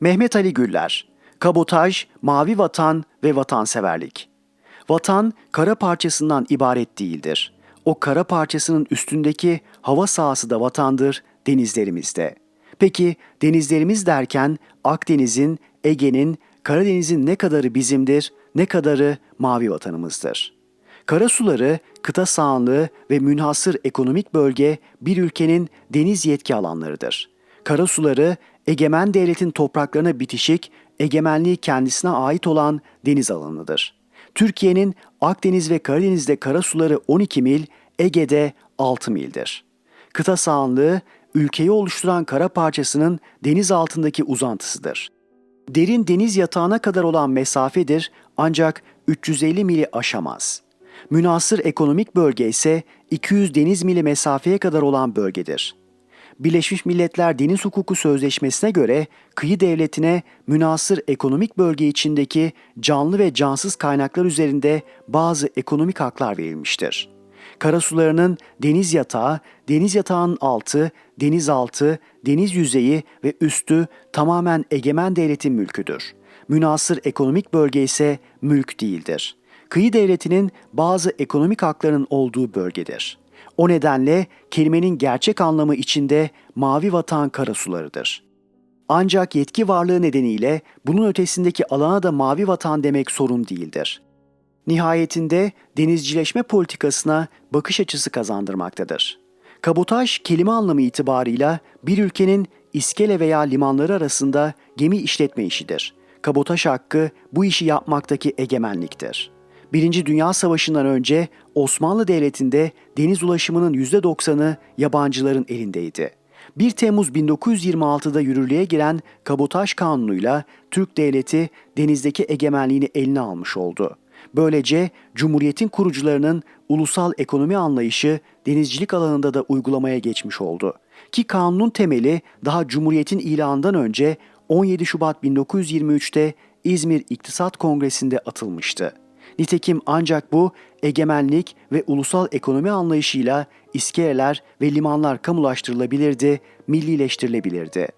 Mehmet Ali Güller, Kabotaj, Mavi Vatan ve Vatanseverlik. Vatan kara parçasından ibaret değildir. O kara parçasının üstündeki hava sahası da vatandır denizlerimizde. Peki denizlerimiz derken Akdeniz'in, Ege'nin, Karadeniz'in ne kadarı bizimdir, ne kadarı mavi vatanımızdır? Karasuları, kıta sahanlığı ve münhasır ekonomik bölge bir ülkenin deniz yetki alanlarıdır. Karasuları, egemen devletin topraklarına bitişik, egemenliği kendisine ait olan deniz alanıdır. Türkiye'nin Akdeniz ve Karadeniz'de karasuları 12 mil, Ege'de 6 mildir. Kıta sahanlığı, ülkeyi oluşturan kara parçasının deniz altındaki uzantısıdır. Derin deniz yatağına kadar olan mesafedir ancak 350 mili aşamaz. Münasır ekonomik bölge ise 200 deniz mili mesafeye kadar olan bölgedir. Birleşmiş Milletler Deniz Hukuku Sözleşmesi'ne göre kıyı devletine münasır ekonomik bölge içindeki canlı ve cansız kaynaklar üzerinde bazı ekonomik haklar verilmiştir. Karasularının deniz yatağı, deniz yatağının altı, denizaltı, deniz yüzeyi ve üstü tamamen egemen devletin mülküdür. Münasır ekonomik bölge ise mülk değildir. Kıyı devletinin bazı ekonomik haklarının olduğu bölgedir. O nedenle kelimenin gerçek anlamı içinde mavi vatan karasularıdır. Ancak yetki varlığı nedeniyle bunun ötesindeki alana da mavi vatan demek sorun değildir. Nihayetinde denizcileşme politikasına bakış açısı kazandırmaktadır. Kabotaj kelime anlamı itibarıyla bir ülkenin iskele veya limanları arasında gemi işletme işidir. Kabotaj hakkı bu işi yapmaktaki egemenliktir. Birinci Dünya Savaşı'ndan önce Osmanlı Devleti'nde deniz ulaşımının %90'ı yabancıların elindeydi. 1 Temmuz 1926'da yürürlüğe giren Kabotaj Kanunu'yla Türk Devleti denizdeki egemenliğini eline almış oldu. Böylece Cumhuriyet'in kurucularının ulusal ekonomi anlayışı denizcilik alanında da uygulamaya geçmiş oldu. Ki kanunun temeli daha Cumhuriyet'in ilanından önce 17 Şubat 1923'te İzmir İktisat Kongresi'nde atılmıştı. Nitekim ancak bu egemenlik ve ulusal ekonomi anlayışıyla iskeleler ve limanlar kamulaştırılabilirdi, millileştirilebilirdi.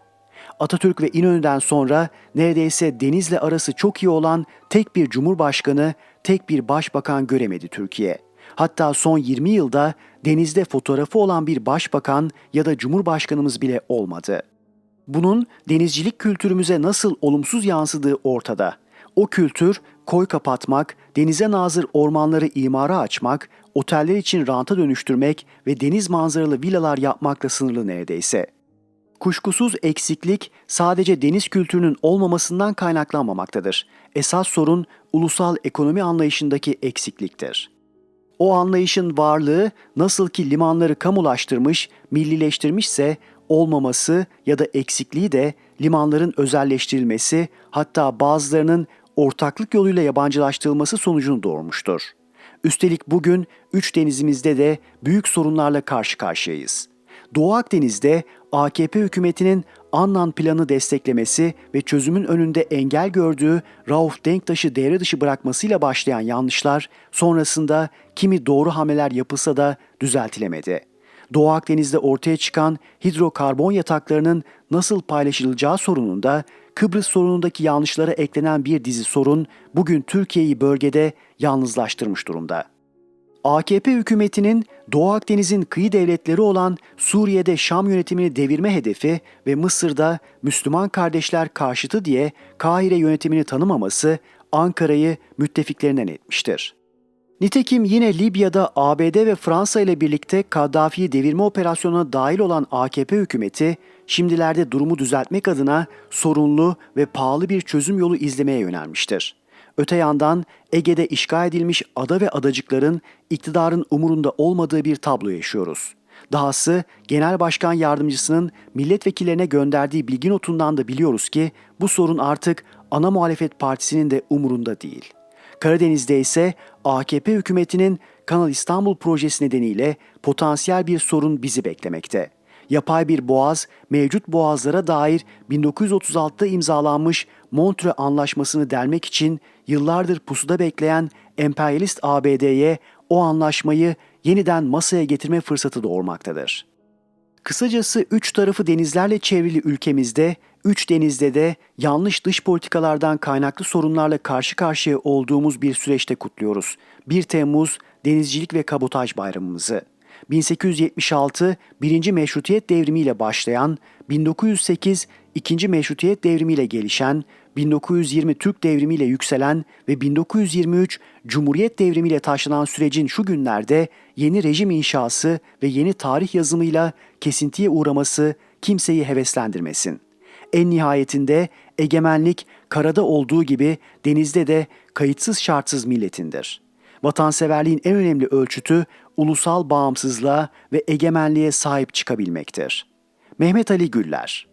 Atatürk ve İnönü'den sonra neredeyse denizle arası çok iyi olan tek bir cumhurbaşkanı, tek bir başbakan göremedi Türkiye. Hatta son 20 yılda denizde fotoğrafı olan bir başbakan ya da cumhurbaşkanımız bile olmadı. Bunun denizcilik kültürümüze nasıl olumsuz yansıdığı ortada. O kültür koy kapatmak, denize nazır ormanları imara açmak, oteller için ranta dönüştürmek ve deniz manzaralı villalar yapmakla sınırlı neredeyse. Kuşkusuz eksiklik sadece deniz kültürünün olmamasından kaynaklanmamaktadır. Esas sorun ulusal ekonomi anlayışındaki eksikliktir. O anlayışın varlığı nasıl ki limanları kamulaştırmış, millileştirmişse olmaması ya da eksikliği de limanların özelleştirilmesi hatta bazılarının ortaklık yoluyla yabancılaştırılması sonucunu doğurmuştur. Üstelik bugün üç denizimizde de büyük sorunlarla karşı karşıyayız. Doğu Akdeniz'de AKP hükümetinin Annan planı desteklemesi ve çözümün önünde engel gördüğü Rauf Denktaş'ı devre dışı bırakmasıyla başlayan yanlışlar sonrasında kimi doğru hamleler yapılsa da düzeltilemedi. Doğu Akdeniz'de ortaya çıkan hidrokarbon yataklarının nasıl paylaşılacağı sorununda Kıbrıs sorunundaki yanlışlara eklenen bir dizi sorun bugün Türkiye'yi bölgede yalnızlaştırmış durumda. AKP hükümetinin Doğu Akdeniz'in kıyı devletleri olan Suriye'de Şam yönetimini devirme hedefi ve Mısır'da Müslüman kardeşler karşıtı diye Kahire yönetimini tanımaması Ankara'yı müttefiklerinden etmiştir. Nitekim yine Libya'da ABD ve Fransa ile birlikte Kaddafi'yi devirme operasyonuna dahil olan AKP hükümeti şimdilerde durumu düzeltmek adına sorunlu ve pahalı bir çözüm yolu izlemeye yönelmiştir. Öte yandan Ege'de işgal edilmiş ada ve adacıkların iktidarın umurunda olmadığı bir tablo yaşıyoruz. Dahası Genel Başkan Yardımcısının milletvekillerine gönderdiği bilgi notundan da biliyoruz ki bu sorun artık ana muhalefet partisinin de umurunda değil. Karadeniz'de ise AKP hükümetinin Kanal İstanbul projesi nedeniyle potansiyel bir sorun bizi beklemekte yapay bir boğaz mevcut boğazlara dair 1936'da imzalanmış Montreux Anlaşması'nı delmek için yıllardır pusuda bekleyen emperyalist ABD'ye o anlaşmayı yeniden masaya getirme fırsatı doğurmaktadır. Kısacası üç tarafı denizlerle çevrili ülkemizde, üç denizde de yanlış dış politikalardan kaynaklı sorunlarla karşı karşıya olduğumuz bir süreçte kutluyoruz. 1 Temmuz Denizcilik ve Kabotaj Bayramımızı. 1876 1. Meşrutiyet Devrimiyle başlayan, 1908 2. Meşrutiyet Devrimiyle gelişen, 1920 Türk Devrimiyle yükselen ve 1923 Cumhuriyet Devrimiyle taşlanan sürecin şu günlerde yeni rejim inşası ve yeni tarih yazımıyla kesintiye uğraması kimseyi heveslendirmesin. En nihayetinde egemenlik karada olduğu gibi denizde de kayıtsız şartsız milletindir. Vatanseverliğin en önemli ölçütü ulusal bağımsızlığa ve egemenliğe sahip çıkabilmektir. Mehmet Ali Güller